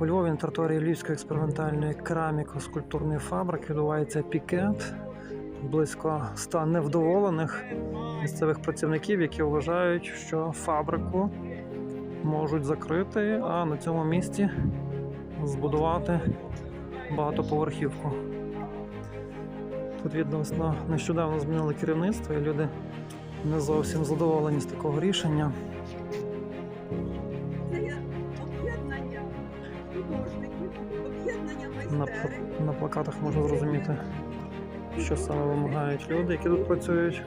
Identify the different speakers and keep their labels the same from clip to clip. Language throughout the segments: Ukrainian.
Speaker 1: У Львові на території Львівської експериментальної кераміко-скульптурної фабрики відбувається пікет. Близько ста невдоволених місцевих працівників, які вважають, що фабрику можуть закрити, а на цьому місці збудувати багатоповерхівку. Тут відносно нещодавно змінили керівництво, і люди не зовсім задоволені з такого рішення. На, на плакатах можна зрозуміти, що саме вимагають люди, які тут працюють.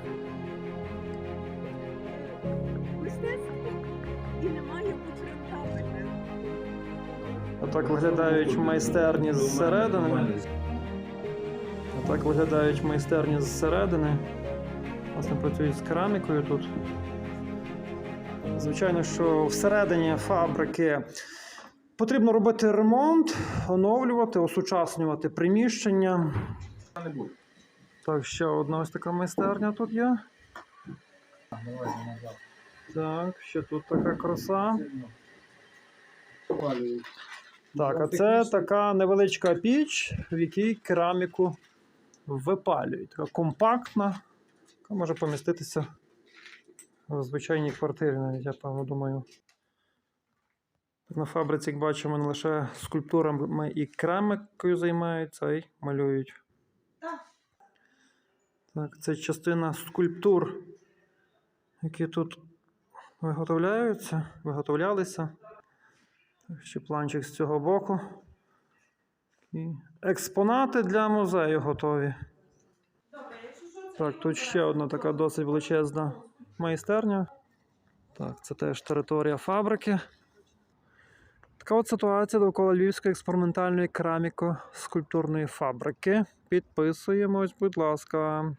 Speaker 1: Отак виглядають майстерні зсередини. Отак виглядають майстерні зсередини. Власне, працюють з керамікою тут. Звичайно, що всередині фабрики потрібно робити ремонт, оновлювати, осучаснювати приміщення. Так, ще одна ось така майстерня тут є. Так, ще тут така краса. Так, а це така невеличка піч, в якій кераміку випалюють. Така компактна, яка може поміститися в звичайній квартирі, навіть, я певно думаю. Так, на фабриці, як бачимо, не лише скульптурами і керамікою займаються, а й малюють. Так, це частина скульптур, які тут виготовляються, виготовлялися. Ще планчик з цього боку. І експонати для музею готові. Так, тут ще одна така досить величезна майстерня. Так, це теж територія фабрики. Така от ситуація довкола Львівської експериментальної кераміко-скульптурної фабрики. Підписуємось, будь ласка.